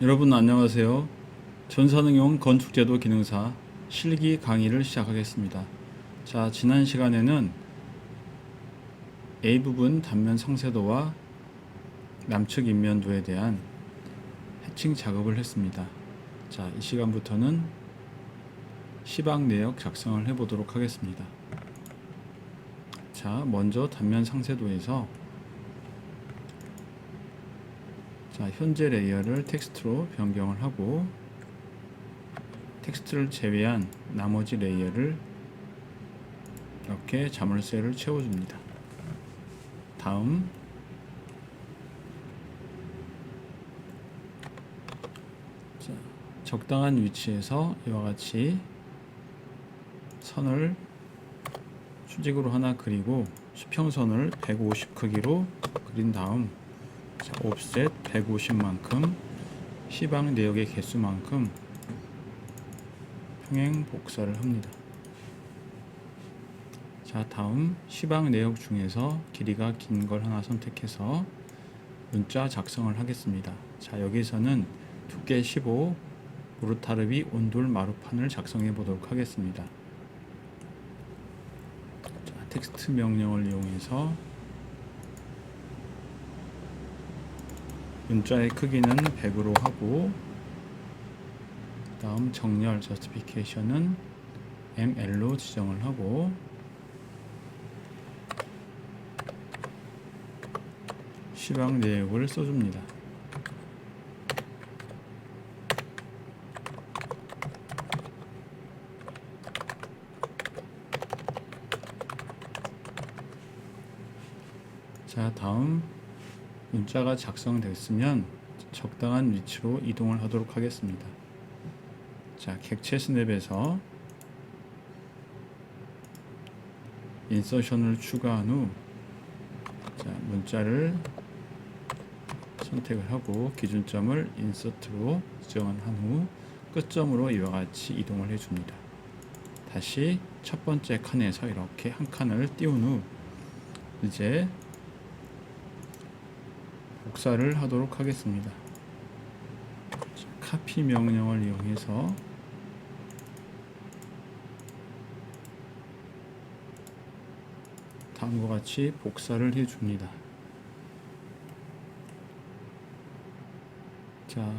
여러분 안녕하세요. 전산응용 건축제도 기능사 실기 강의를 시작하겠습니다. 자, 지난 시간에는 A 부분 단면 상세도와 남측 인면도에 대한 해칭 작업을 했습니다. 자, 이 시간부터는 시방 내역 작성을 해 보도록 하겠습니다. 자, 먼저 단면 상세도에서 자, 현재 레이어를 텍스트로 변경을 하고 텍스트를 제외한 나머지 레이어를 이렇게 자물쇠를 채워줍니다. 다음 자, 적당한 위치에서 이와 같이 선을 수직으로 하나 그리고 수평선을 150 크기로 그린 다음 자, 옵셋 150만큼 시방 내역의 개수만큼 평행 복사를 합니다. 자, 다음 시방 내역 중에서 길이가 긴 걸 하나 선택해서 문자 작성을 하겠습니다. 자, 여기서는 두께 15 무르타르비 온돌 마루판을 작성해 보도록 하겠습니다. 자, 텍스트 명령을 이용해서 문자의 크기는 100으로 하고 다음 정렬 저스티피케이션은 ML로 지정을 하고 시방 내역을 써줍니다. 자 다음 문자가 작성됐으면 적당한 위치로 이동을 하도록 하겠습니다. 자, 객체 스냅에서 인서션을 추가한 후 자, 문자를 선택을 하고 기준점을 인서트로 지정한 후 끝점으로 이와 같이 이동을 해줍니다. 다시 첫 번째 칸에서 이렇게 한 칸을 띄운 후 이제 복사를 하도록 하겠습니다. 카피 명령을 이용해서 다음과 같이 복사를 해줍니다. 자,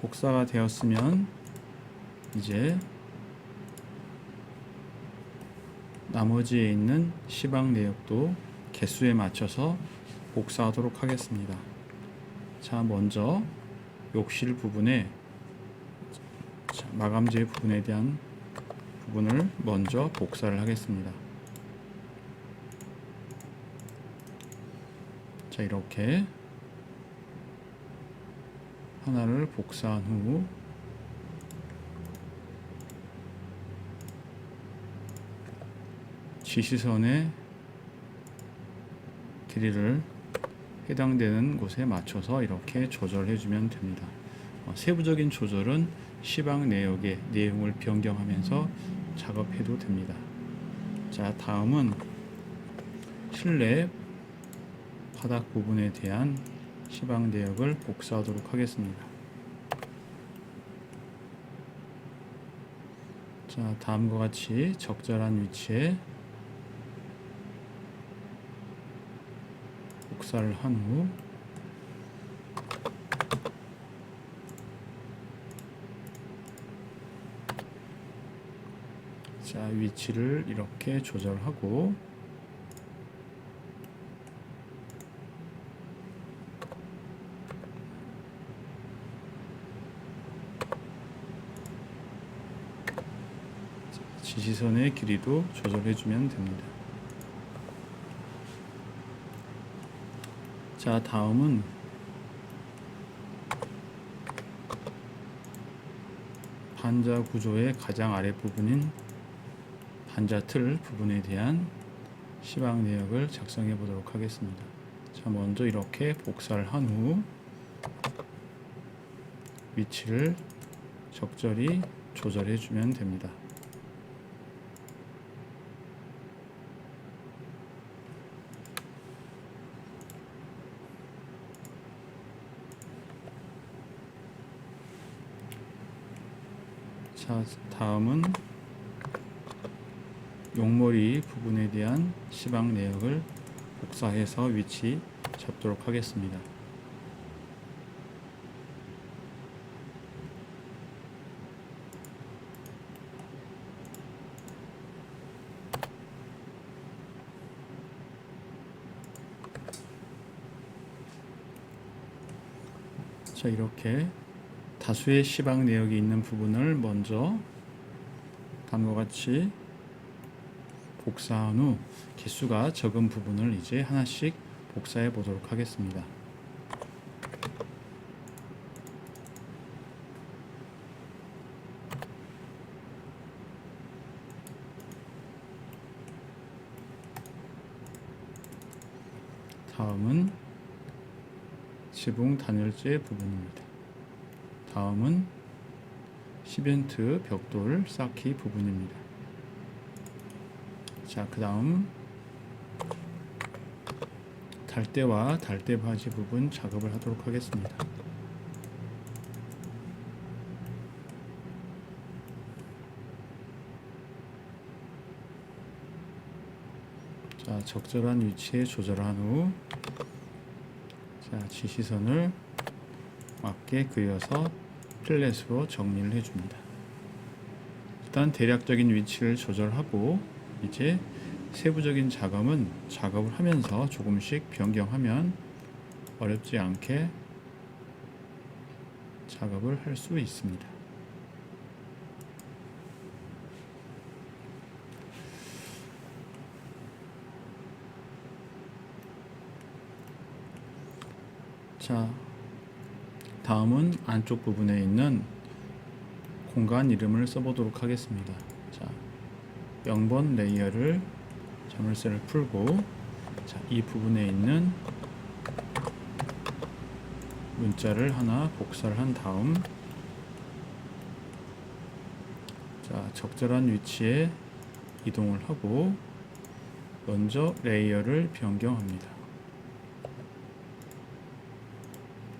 복사가 되었으면 이제 나머지에 있는 시방 내역도 개수에 맞춰서 복사하도록 하겠습니다. 자, 먼저 욕실 부분에 자, 마감재 부분에 대한 부분을 먼저 복사를 하겠습니다. 자, 이렇게 하나를 복사한 후 지시선의 길이를 해당되는 곳에 맞춰서 이렇게 조절해 주면 됩니다. 어, 세부적인 조절은 시방 내역의 내용을 변경하면서 작업해도 됩니다. 자, 다음은 실내 바닥 부분에 대한 시방 내역을 복사하도록 하겠습니다. 자, 다음과 같이 적절한 위치에 복사를 한 후 자, 위치를 이렇게 조절하고 지시선의 길이도 조절해 주면 됩니다. 자, 다음은 반자 구조의 가장 아래 부분인 반자 틀 부분에 대한 시방 내역을 작성해 보도록 하겠습니다. 자, 먼저 이렇게 복사를 한 후 위치를 적절히 조절해 주면 됩니다. 자, 다음은 용머리 부분에 대한 시방 내역을 복사해서 위치 잡도록 하겠습니다. 자, 이렇게 다수의 시방 내역이 있는 부분을 먼저 다음과 같이 복사한 후 개수가 적은 부분을 이제 하나씩 복사해 보도록 하겠습니다. 다음은 지붕 단열재 부분입니다. 다음은 시멘트 벽돌 쌓기 부분입니다. 자, 그 다음 달대와 달대 바지 부분 작업을 하도록 하겠습니다. 자, 적절한 위치에 조절한 후 자, 지시선을 맞게 그려서 필렛으로 정리를 해줍니다. 일단 대략적인 위치를 조절하고 이제 세부적인 작업은 작업을 하면서 조금씩 변경하면 어렵지 않게 작업을 할 수 있습니다. 자, 다음은 안쪽 부분에 있는 공간 이름을 써보도록 하겠습니다. 자, 0번 레이어를 자물쇠를 풀고 자, 이 부분에 있는 문자를 하나 복사를 한 다음 자, 적절한 위치에 이동을 하고 먼저 레이어를 변경합니다.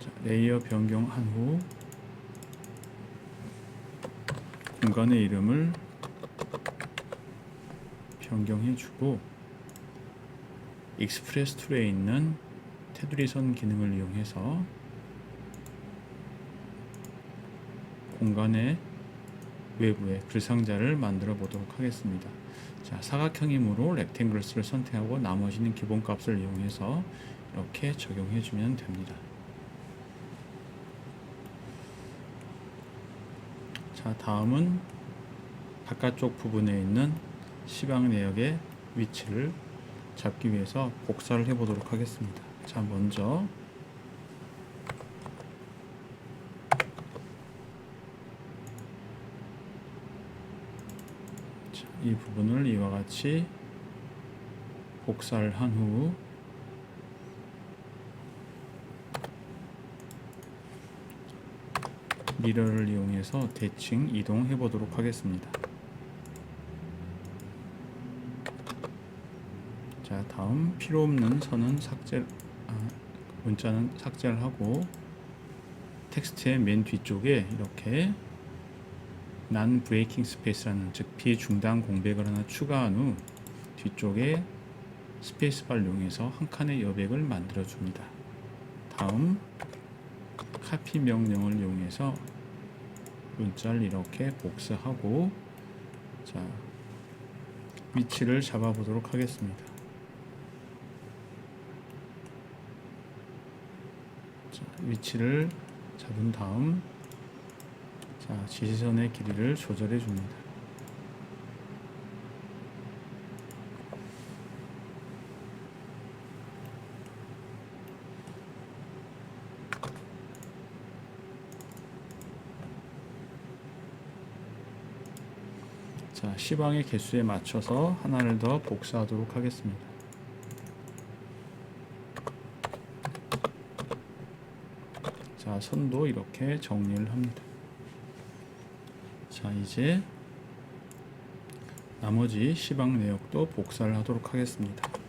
자, 레이어 변경한 후 공간의 이름을 변경해 주고 익스프레스 툴에 있는 테두리선 기능을 이용해서 공간의 외부에 글상자를 만들어 보도록 하겠습니다. 자, 사각형이므로 렉탱글스를 선택하고 나머지는 기본값을 이용해서 이렇게 적용해 주면 됩니다. 자, 다음은 바깥쪽 부분에 있는 시방 내역의 위치를 잡기 위해서 복사를 해 보도록 하겠습니다. 자, 먼저 자, 이 부분을 이와 같이 복사를 한 후 미러를 이용해서 대칭 이동해 보도록 하겠습니다. 자, 다음 필요 없는 선은 삭제 아, 문자는 삭제를 하고 텍스트의 맨 뒤쪽에 이렇게 난 브레이킹 스페이스라는 즉 비중단 공백을 하나 추가한 후 뒤쪽에 스페이스바를 이용해서 한 칸의 여백을 만들어 줍니다. 다음 카피 명령을 이용해서 문자를 이렇게 복사하고 자 위치를 잡아 보도록 하겠습니다. 자, 위치를 잡은 다음 자 지시선의 길이를 조절해 줍니다. 자, 시방의 개수에 맞춰서 하나를 더 복사하도록 하겠습니다. 자, 선도 이렇게 정리를 합니다. 자, 이제 나머지 시방 내역도 복사를 하도록 하겠습니다.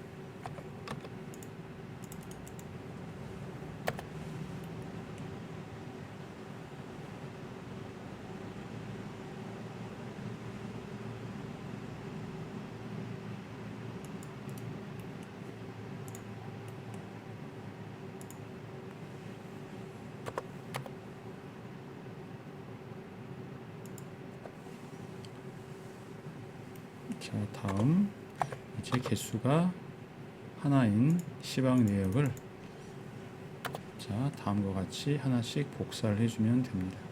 자, 다음 이제 개수가 하나인 시방 내역을 자, 다음과 같이 하나씩 복사를 해주면 됩니다.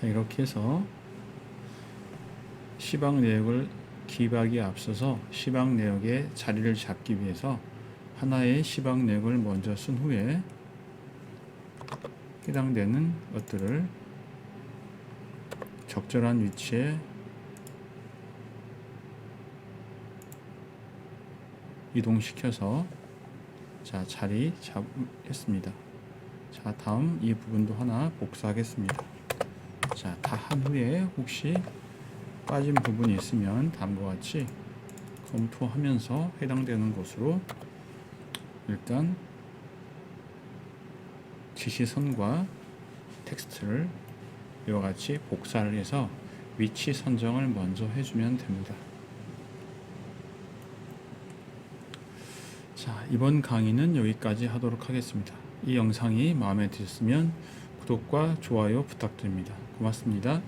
자 이렇게 해서 시방 내역을 기입하기에 앞서서 시방 내역의 자리를 잡기 위해서 하나의 시방 내역을 먼저 쓴 후에 해당되는 것들을 적절한 위치에 이동시켜서 자 자리 잡겠습니다. 자 다음 이 부분도 하나 복사하겠습니다. 자, 다 한 후에 혹시 빠진 부분이 있으면 다음과 같이 검토하면서 해당되는 곳으로 일단 지시선과 텍스트를 이와 같이 복사를 해서 위치 선정을 먼저 해주면 됩니다. 자, 이번 강의는 여기까지 하도록 하겠습니다. 이 영상이 마음에 드셨으면 구독과 좋아요 부탁드립니다. 고맙습니다.